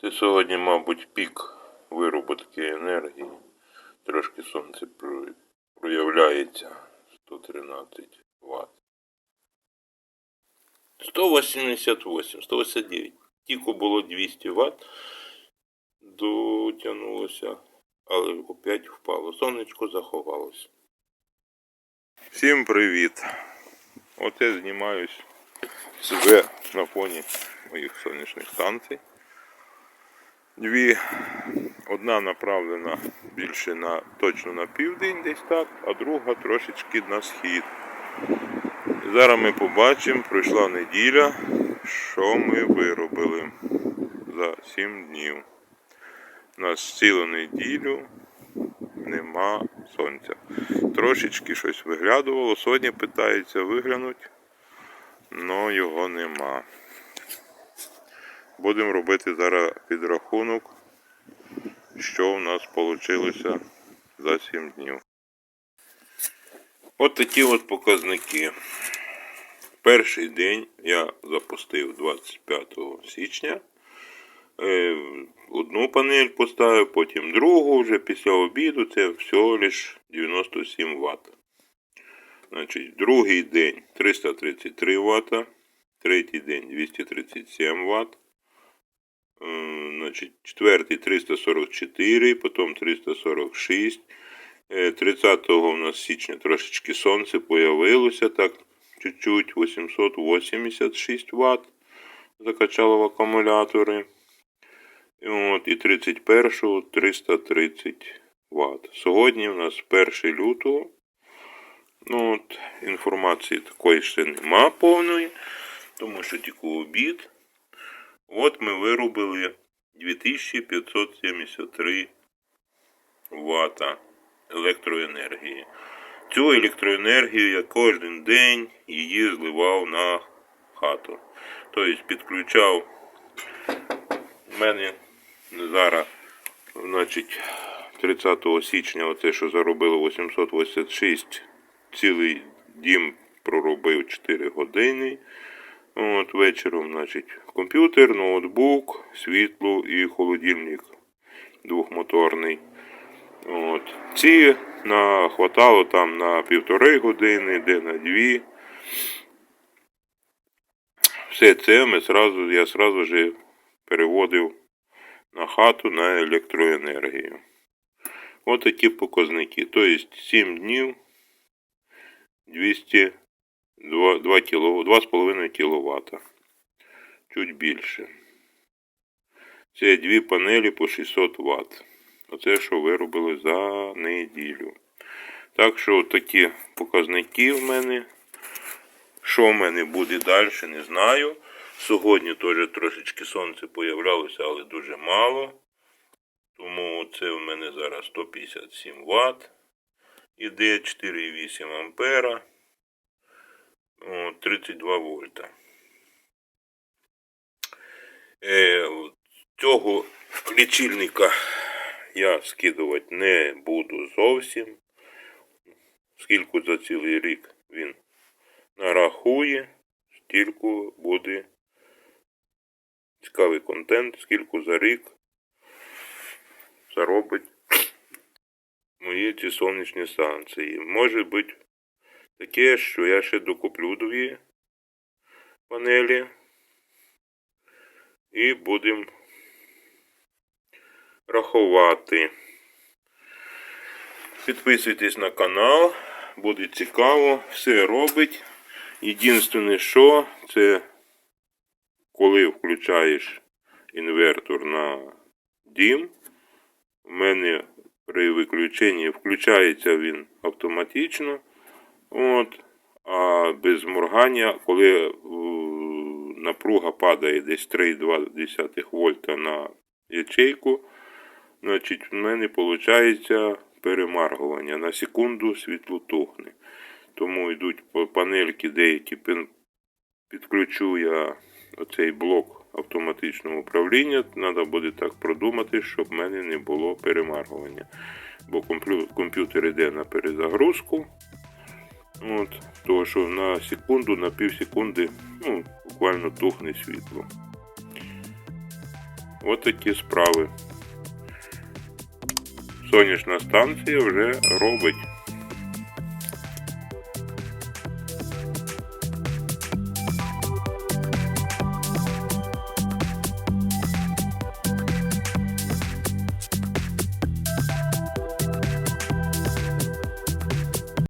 Це сьогодні, мабуть, пік вироботки енергії. Трошки сонце проявляється 113 Вт. 188, 189. Тільки було 200 Вт. Дотягнулося, але опять впало. Сонечко заховалося. Всім привіт! Я знімаюсь себе на фоні моїх сонячних станцій. Дві, одна направлена більше на точно на південь десь так, а друга трошечки на схід. Зараз ми побачимо, пройшла неділя, що ми виробили за 7 днів. У нас цілу неділю нема сонця. Трошечки щось виглядувало, сьогодні питається виглянути, але його нема. Будемо робити зараз підрахунок, що в нас вийшло за 7 днів. От такі от показники. Перший день я запустив 25 січня. Е, Одну панель поставив, потім другу вже після обіду це всього лиш 97 Вт. Значить, другий день 333 Вт, третій день 237 Вт. Значить, четвертий 344, потім 346. Е, 30 у нас січня трошечки сонце появилося, так, чуть-чуть 886 Вт закачало в акумулятори. І От, і 31 330 Вт. Сьогодні у нас 1 лютого. Ну, от, інформації такої ще нема повної, тому що тільки обід. От ми виробили 2573 Вт електроенергії. Цю електроенергію я кожен день її зливав на хату. Тобто підключав у мене зараз, значить, 30 січня, оце, що заробило 886, цілий дім проробив 4 години. От вечором, значить, комп'ютер, ноутбук, світло і холодильник двохмоторний. От. Ці на, хватало там на півтори години, де на дві. Все це ми сразу, я сразу же переводив на хату на електроенергію. От такі показники. Тобто 7 днів 200 2, 2 2,5 кВт. Чуть більше. Це дві панелі по 600 Вт. Оце, що виробили за неділю. Так що такі показники в мене. Що в мене буде далі, не знаю. Сьогодні теж трошечки сонце появлялося, але дуже мало. Тому це в мене зараз 157 Вт. Іде 4,8 ампера. О, 32 вольта. Е, цього лічильника я скидувати не буду зовсім. Скільки за цілий рік він нарахує, стільки буде цікавий контент, скільки за рік заробить мої ці сонячні станції. Може бути таке, що я ще докуплю дві панелі і будемо рахувати. Підписуйтесь на канал, буде цікаво, все робить. Єдине, що це коли включаєш інвертор на дім, у мене при виключенні включається він автоматично. От, а без моргання, коли е, напруга падає десь 3,2 вольта на ячейку, значить в мене виходить перемаргування. На секунду світло тухне. Тому йдуть панельки деякі підключу я оцей блок автоматичного управління. Треба буде так продумати, щоб в мене не було перемаргування. Бо комп'ютер йде на перезагрузку. От, того, що на секунду, на пів секунди, ну, буквально тухне світло. Ось такі справи. Сонячна станція вже робить.